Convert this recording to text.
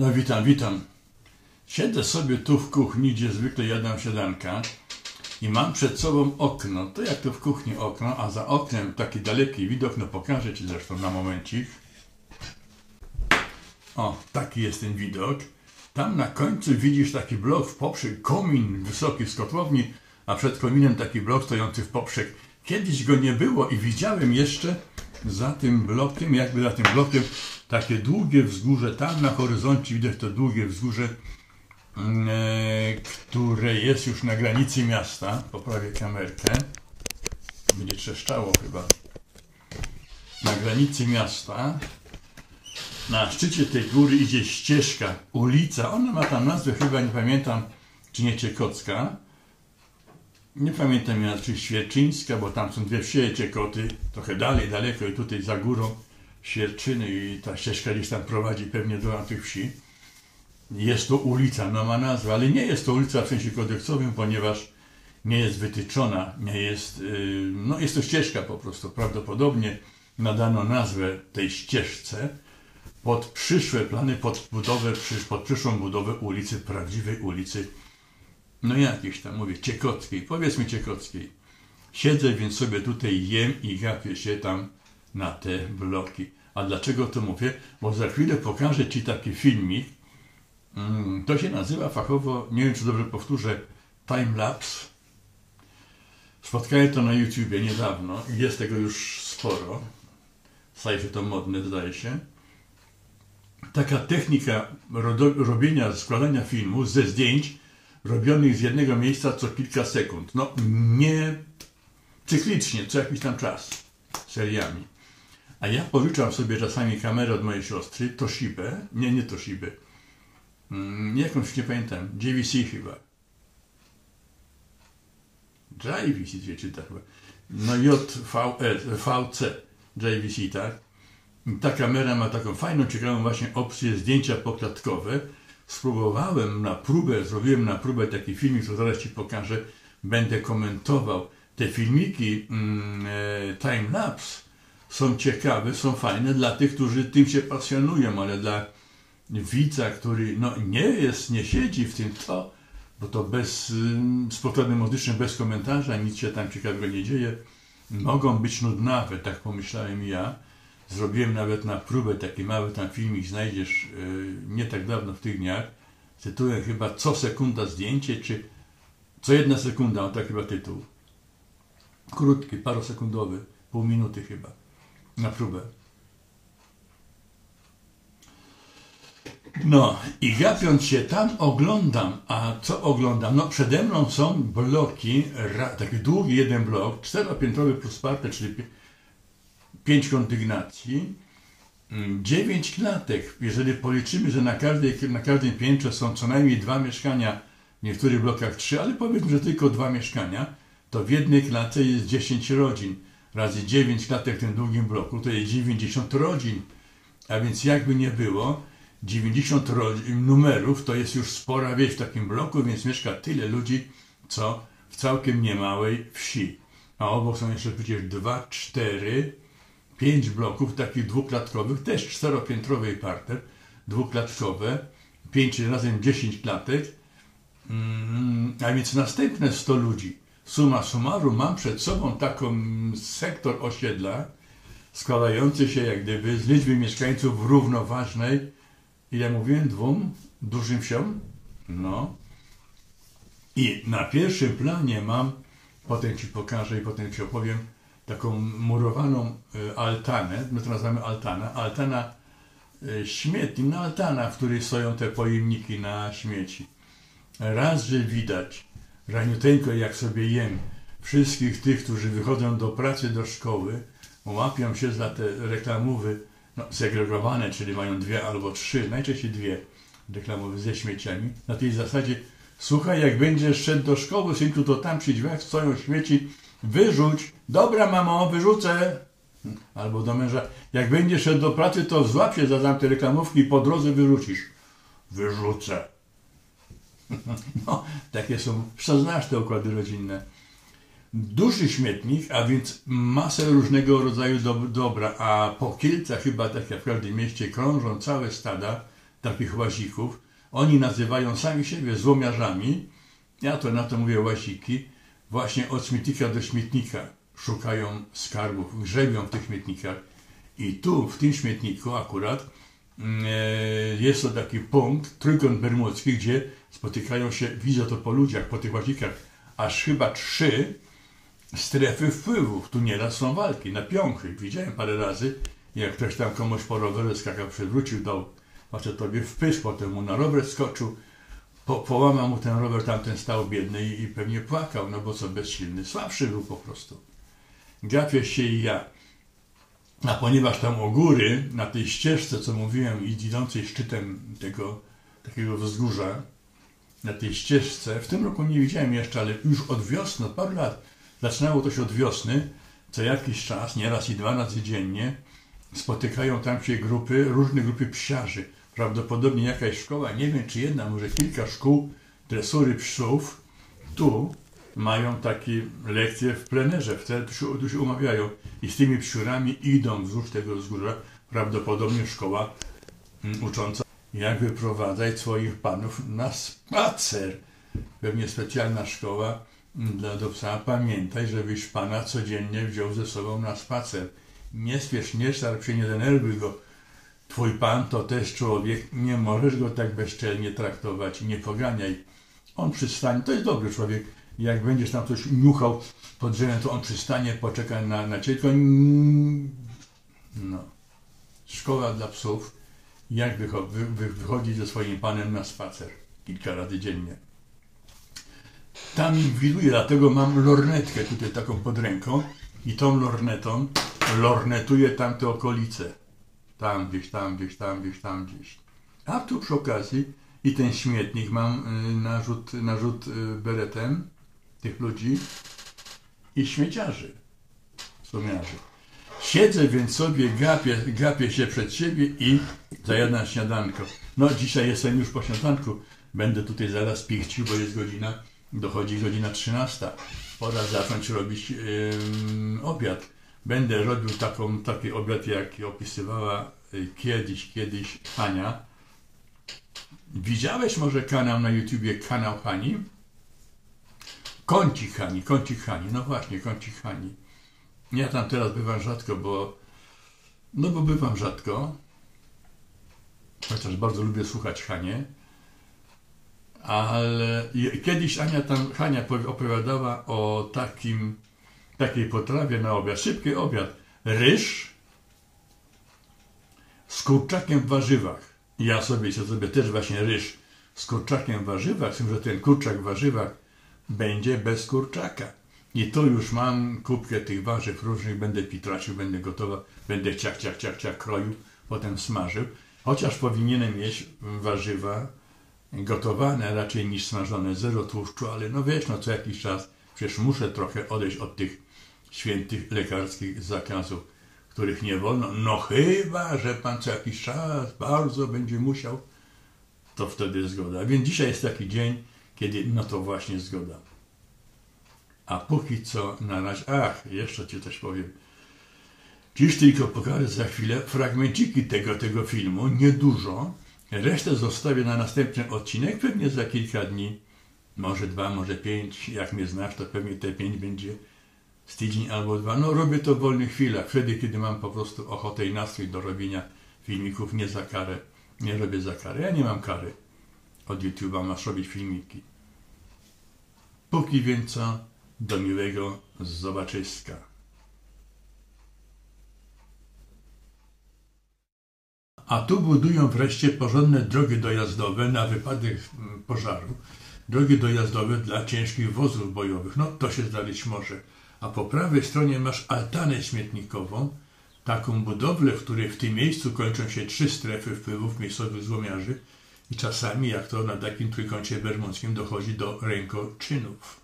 No witam, witam. Siedzę sobie tu w kuchni, gdzie zwykle jadam siadanka i mam przed sobą okno. To jak to w kuchni okno, a za oknem taki daleki widok, no pokażę Ci zresztą na momencik. O, taki jest ten widok. Tam na końcu widzisz taki blok w poprzek, komin wysoki z kotłowni, a przed kominem taki blok stojący w poprzek. Kiedyś go nie było i widziałem jeszcze za tym blokiem, jakby za tym blokiem, takie długie wzgórze. Tam na horyzoncie widać to długie wzgórze, mm, e, które jest już na granicy miasta. Poprawię kamerkę. Będzie trzeszczało chyba. Na granicy miasta. Na szczycie tej góry idzie ścieżka, ulica. Ona ma tam nazwę, chyba nie pamiętam, czy nie Ciekocka. Nie pamiętam ja, czy Świerczyńska, bo tam są dwie wsie Ciekoty, trochę dalej, daleko i tutaj za górą Świerczyny i ta ścieżka gdzieś tam prowadzi pewnie do tych wsi. Jest to ulica, no ma nazwę, ale nie jest to ulica w sensie kodeksowym, ponieważ nie jest wytyczona, nie jest, yy, no jest to ścieżka po prostu. Prawdopodobnie nadano nazwę tej ścieżce pod przyszłe plany, pod budowę, pod przyszłą budowę ulicy, prawdziwej ulicy no jakiejś tam, mówię, Ciekockiej, powiedzmy Ciekockiej. Siedzę więc sobie tutaj jem i gapię się tam na te bloki. A dlaczego to mówię? Bo za chwilę pokażę Ci taki filmik. Mm, to się nazywa fachowo, nie wiem czy dobrze powtórzę, timelapse. Spotkałem to na YouTubie niedawno i jest tego już sporo. Staje się to modne, zdaje się. Taka technika robienia, składania filmu ze zdjęć robionych z jednego miejsca co kilka sekund. No nie cyklicznie, co jakiś tam czas, seriami. A ja pożyczam sobie czasami kamerę od mojej siostry, Toshibę, nie, nie Toshibę, mm, jakąś nie pamiętam, JVC chyba. JVC się czyta chyba. No JVC, VC, JVC, tak? Ta kamera ma taką fajną, ciekawą właśnie opcję zdjęcia poklatkowe, spróbowałem na próbę, zrobiłem na próbę taki filmik, co zaraz Ci pokażę, będę komentował. Te filmiki mm, e, timelapse są ciekawe, są fajne dla tych, którzy tym się pasjonują, ale dla widza, który no, nie jest, nie siedzi w tym to, bo to bez, z pokładem muzycznym, bez komentarza, nic się tam ciekawego nie dzieje, mogą być nudnawe, tak pomyślałem ja. Zrobiłem nawet na próbę taki mały tam filmik, znajdziesz yy, nie tak dawno w tych dniach, tytułem chyba co sekunda zdjęcie, czy co jedna sekunda, on tak chyba tytuł. Krótki, parosekundowy, pół minuty chyba, na próbę. No i gapiąc się tam oglądam, a co oglądam? No przede mną są bloki, taki długi jeden blok, czteropiętrowy plus parte, czyli pięć kondygnacji, mm, dziewięć klatek. Jeżeli policzymy, że na, każdej, na każdym piętrze są co najmniej dwa mieszkania, w niektórych blokach trzy, ale powiedzmy, że tylko dwa mieszkania, to w jednej klatce jest 10 rodzin. Razy 9 klatek w tym długim bloku to jest 90 rodzin. A więc jakby nie było, 90 rodzin, numerów to jest już spora wieś w takim bloku, więc mieszka tyle ludzi, co w całkiem niemałej wsi. A obok są jeszcze przecież 2, 4, pięć bloków takich dwuklatkowych, też czteropiętrowy parter, dwuklatkowe, pięć razem dziesięć klatek, mm, a więc następne 100 ludzi. Suma summarum mam przed sobą taką sektor osiedla składający się jak gdyby z liczby mieszkańców równoważnej, ile mówiłem, dwóm dużym wsiom? No. I na pierwszym planie mam, potem Ci pokażę i potem Ci opowiem, taką murowaną e, altanę, my to nazywamy altana, altana e, śmietnik, no altana, w której stoją te pojemniki na śmieci. Raz, że widać raniuteńko, jak sobie jem, wszystkich tych, którzy wychodzą do pracy, do szkoły, łapią się za te reklamowy, no, segregowane, czyli mają dwie albo trzy, najczęściej dwie reklamowe ze śmieciami. Na tej zasadzie, słuchaj, jak będziesz szedł do szkoły, synku, to tam przy drzwiach stoją śmieci, Wyrzuć. Dobra, mamo, wyrzucę. Albo do męża, jak będziesz szedł do pracy, to złap się za tamte reklamówki i po drodze wyrzucisz. Wyrzucę. No, takie są, znasz te układy rodzinne. Duży śmietnik, a więc masę różnego rodzaju do, dobra, a po kilka chyba, tak jak w każdym mieście, krążą całe stada takich łazików. Oni nazywają sami siebie złomiarzami. Ja to na to mówię łaziki. Właśnie od śmietnika do śmietnika szukają skarbów, grzebią w tych śmietnikach. I tu, w tym śmietniku akurat, mm, e, jest to taki punkt, trójkąt bermudzki, gdzie spotykają się, widzę to po ludziach, po tych łazikach, aż chyba trzy strefy wpływów. Tu nieraz są walki na piąchy. Widziałem parę razy, jak ktoś tam komuś po rowerze skakał, przewrócił, dał facetowi w pysk, potem mu na rower skoczył, po, połamał mu ten rower, tamten stał biedny i, i pewnie płakał, no bo co, bezsilny, słabszy był po prostu. Gapię się i ja. A ponieważ tam u góry, na tej ścieżce, co mówiłem, idącej szczytem tego takiego wzgórza, na tej ścieżce, w tym roku nie widziałem jeszcze, ale już od wiosny, od paru lat, zaczynało to się od wiosny, co jakiś czas, nieraz i dwa razy dziennie, spotykają tam się grupy, różne grupy psiarzy. Prawdopodobnie jakaś szkoła, nie wiem czy jedna, może kilka szkół dresury psów, tu mają takie lekcje w plenerze, wtedy tu się, tu się umawiają i z tymi psiurami idą wzdłuż tego wzgórza, prawdopodobnie szkoła mm, ucząca jak wyprowadzać swoich panów na spacer. Pewnie specjalna szkoła dla do psa. Pamiętaj, żebyś pana codziennie wziął ze sobą na spacer. Nie spiesz, nie szarp się, nie denerwuj go. Twój pan to też człowiek, nie możesz go tak bezczelnie traktować, nie poganiaj. On przystanie, to jest dobry człowiek. Jak będziesz tam coś niuchał pod drzewem, to on przystanie, poczeka na, na ciebie. No. Szkoła dla psów jak wychodzić ze swoim panem na spacer kilka razy dziennie. Tam widuję, dlatego mam lornetkę tutaj taką pod ręką i tą lornetą lornetuję tamte okolice. Tam gdzieś, tam gdzieś, tam gdzieś, tam gdzieś. A tu przy okazji i ten śmietnik mam y, narzut, narzut y, beretem tych ludzi i śmieciarzy, sumiarzy. Siedzę więc sobie, gapię, gapię się przed siebie i zajadam śniadanko. No dzisiaj jestem już po śniadanku. Będę tutaj zaraz pichcił, bo jest godzina, dochodzi godzina 13. Pora zacząć robić yy, obiad. Będę robił taką, taki obiad, jaki opisywała yy, kiedyś, kiedyś Hania. Widziałeś może kanał na YouTubie, kanał Hani? Kącik Hani, kącik Hani, no właśnie, kącik Hani. Ja tam teraz bywam rzadko, bo no bo bywam rzadko, chociaż bardzo lubię słuchać Hanie, ale kiedyś Ania tam, Hania opowiadała o takim, takiej potrawie na obiad, szybki obiad, ryż z kurczakiem w warzywach. Ja sobie, ja sobie też właśnie ryż z kurczakiem w warzywach, z tym, że ten kurczak w warzywach będzie bez kurczaka. I tu już mam kubkę tych warzyw różnych, będę pitracił, będę gotował, będę ciach, ciach, ciach, ciach kroił, potem smażył. Chociaż powinienem mieć warzywa gotowane raczej niż smażone, zero tłuszczu, ale no wiesz, no co jakiś czas przecież muszę trochę odejść od tych świętych lekarskich zakazów, których nie wolno. No chyba, że pan co jakiś czas bardzo będzie musiał, to wtedy zgoda. Więc dzisiaj jest taki dzień, kiedy no to właśnie zgoda. A póki co na razie, ach, jeszcze ci coś powiem. Dziś tylko pokażę za chwilę fragmenciki tego, tego filmu, niedużo. Resztę zostawię na następny odcinek, pewnie za kilka dni, może dwa, może pięć. Jak mnie znasz, to pewnie te pięć będzie z tydzień albo dwa. No robię to w wolnych chwilach, wtedy, kiedy mam po prostu ochotę i nastrój do robienia filmików, nie za karę. Nie robię za karę. Ja nie mam kary od YouTube'a, masz robić filmiki. Póki więc co, do miłego zobaczyska. A tu budują wreszcie porządne drogi dojazdowe na wypadek pożaru. Drogi dojazdowe dla ciężkich wozów bojowych. No to się zdarzyć może. A po prawej stronie masz altanę śmietnikową, taką budowlę, w której w tym miejscu kończą się trzy strefy wpływów miejscowych złomiarzy i czasami, jak to na takim trójkącie bermudzkim, dochodzi do rękoczynów.